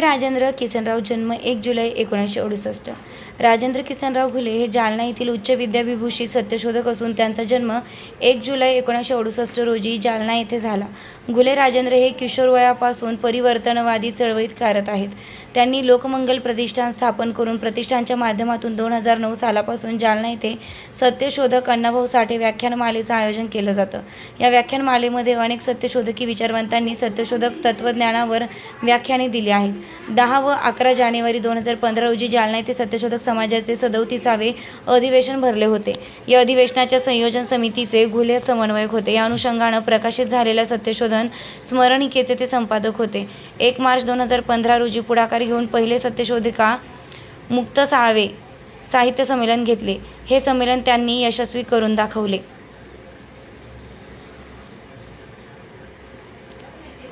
राजेंद्र किसनराव जन्म एक जुलै एकोणीसशे अडुसष्ट. राजेंद्र किसनराव घुले हे जालना येथील उच्च विद्याविभूषित सत्यशोधक असून त्यांचा जन्म एक जुलै एकोणीसशे अडुसष्ट रोजी जालना येथे झाला. घुले राजेंद्र हे किशोरवयापासून परिवर्तनवादी चळवळीत कार्यरत आहेत. त्यांनी लोकमंगल प्रतिष्ठान स्थापन करून प्रतिष्ठानच्या माध्यमातून दोन हजार नऊ सालापासून जालना येथे सत्यशोधक अण्णाभाऊ साठे व्याख्यानमालेचं आयोजन केलं जातं. या व्याख्यानमालेमध्ये अनेक सत्यशोधकी विचारवंतांनी सत्यशोधक तत्त्वज्ञानावर व्याख्याने दिली आहेत. दहा व अकरा जानेवारी दोन हजार पंधरा रोजी जालना येथे सत्यशोधक समाजाचे सदोतीसावे अधिवेशन भरले होते. या अधिवेशनाच्या संयोजन समितीचे घुले समन्वयक होते. या अनुषंगानं प्रकाशित झालेल्या सत्यशोधन स्मरणिकेचे ते संपादक होते. एक मार्च दोन हजार पंधरा रोजी पुढाकार घेऊन पहिले सत्यशोधिका मुक्त साळवे साहित्य संमेलन घेतले. हे संमेलन त्यांनी यशस्वी करून दाखवले.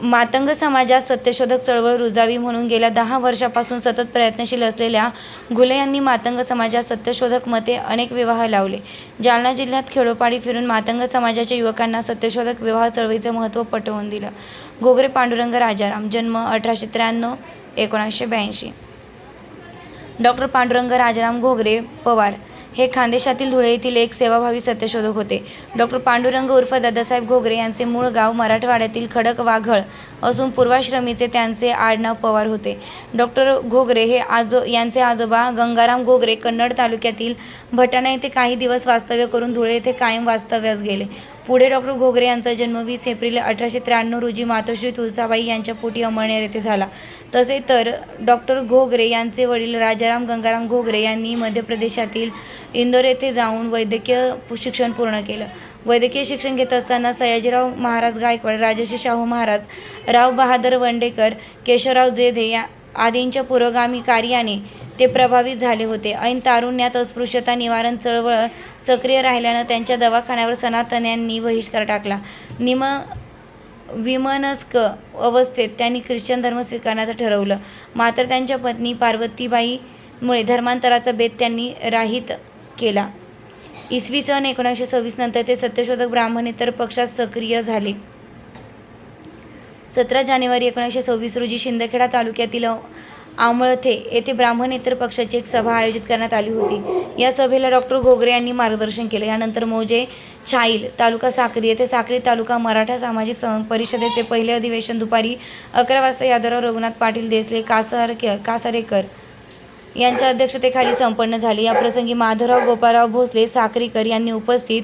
मातंग समाजात सत्यशोधक चळवळ रुजावी म्हणून गेल्या दहा वर्षापासून सतत प्रयत्नशील असलेल्या घुले यांनी मातंग समाजात सत्यशोधक मते अनेक विवाह लावले. जालना जिल्ह्यात खेडोपाडी फिरून मातंग समाजाच्या युवकांना सत्यशोधक विवाह चळवळीचे महत्त्व पटवून दिलं. घोगरे पांडुरंग राजाराम जन्म अठराशे त्र्याण्णव एकोणीसशे ब्याऐंशी. डॉक्टर पांडुरंग राजाराम घोगरे पवार हे खानदेशातील धुळे येथील एक सेवाभावी सत्यशोधक होते. डॉक्टर पांडुरंग उर्फ दादासाहेब घोगरे यांचे मूळ गाव मराठवाड्यातील खडक वाघळ असून पूर्वाश्रमीचे त्यांचे आडनाव पवार होते. डॉक्टर घोगरे हे आजो यांचे आजोबा गंगाराम घोगरे कन्नड तालुक्यातील भटाणा येथे काही दिवस वास्तव्य करून धुळे येथे कायम वास्तव्यास गेले. पुढे डॉक्टर घोगरे यांचा जन्म वीस एप्रिल अठराशे त्र्याण्णव रोजी मातोश्री तुळसाबाई यांच्या पोटी अमळनेर येथे झाला. तसे तर डॉक्टर घोगरे यांचे वडील राजाराम गंगाराम घोगरे यांनी मध्य प्रदेशातील इंदोर येथे जाऊन वैद्यकीय शिक्षण पूर्ण केलं. वैद्यकीय शिक्षण घेत असताना सयाजीराव महाराज गायकवाड राजर्षी शाहू महाराज राव बहादर वंडेकर केशवराव जेधे या आदींच्या पुरोगामी कार्याने ते प्रभावित झाले होते. ऐन तारुण्यात अस्पृश्यता निवारण चळवळ सक्रिय राहिल्यानं त्यांच्या दवाखान्यावर सनातन्यांनी बहिष्कार टाकला. निम विमनस्क अवस्थेत त्यांनी ख्रिश्चन धर्म स्वीकारण्याचं ठरवलं. मात्र त्यांच्या पत्नी पार्वतीबाईमुळे धर्मांतराचा बेत त्यांनी राहित केला. इसवी सन एकोणीसशे सव्वीस नंतर ते सत्यशोधक ब्राह्मणेतर पक्षात सक्रिय झाले. सतरा जानेवारी एकोणीसशे सव्वीस रोजी शिंदखेडा तालुक्यातील आमळथे येथे ब्राह्मणेतर पक्षाची एक सभा आयोजित करण्यात आली होती. या सभेला डॉक्टर घोगरे यांनी मार्गदर्शन केलं. यानंतर मौजे छाईल तालुका साक्री येथे साक्री तालुका मराठा सामाजिक सं परिषदेचे पहिले अधिवेशन दुपारी अकरा वाजता यादवराव रघुनाथ पाटील देसले कासार कासारेकर यांच्या अध्यक्षतेखाली संपन्न झाली. याप्रसंगी माधवराव गोपाळराव भोसले साक्रीकर यांनी उपस्थित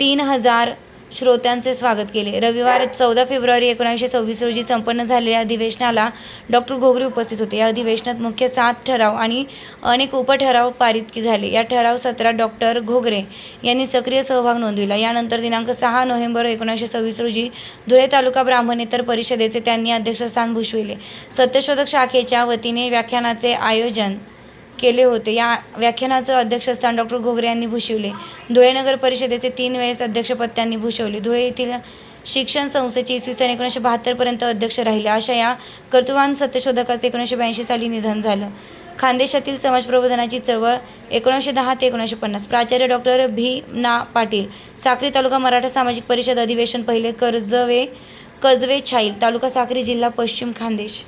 तीन हजार श्रोत्यांचे स्वागत केले. रविवार चौदा फेब्रुवारी एकोणीसशे सव्वीस रोजी संपन्न झालेल्या अधिवेशनाला डॉक्टर घोगरे उपस्थित होते. या अधिवेशनात मुख्य सात ठराव आणि अनेक उपठराव पारित झाले. या ठराव सत्रात डॉक्टर घोगरे यांनी सक्रिय सहभाग नोंदविला. यानंतर दिनांक सहा नोव्हेंबर एकोणीसशे सव्वीस रोजी धुळे तालुका ब्राह्मणेतर परिषदेचे त्यांनी अध्यक्षस्थान भूषविले. सत्यशोधक शाखेच्या वतीने व्याख्यानाचे आयोजन केले होते. या व्याख्यानाचं अध्यक्षस्थान डॉक्टर घोगरे यांनी भूषविले. धुळे नगर परिषदेचे तीन वेळेस अध्यक्षपद त्यांनी भूषवले. धुळे येथील शिक्षण संस्थेचे इसवी सन एकोणीसशे बहात्तरपर्यंत अध्यक्ष राहिले. अशा या कर्तृवान सत्यशोधकाचे एकोणीसशे ब्याऐंशी साली निधन झालं. खानदेशातील समाज प्रबोधनाची चळवळ एकोणीसशे दहा ते एकोणीसशे पन्नास. प्राचार्य डॉक्टर भी ना पाटील. साक्री तालुका मराठा सामाजिक परिषद अधिवेशन पहिले कर्जवे कजवे छाईल तालुका साक्री जिल्हा पश्चिम खानदेश.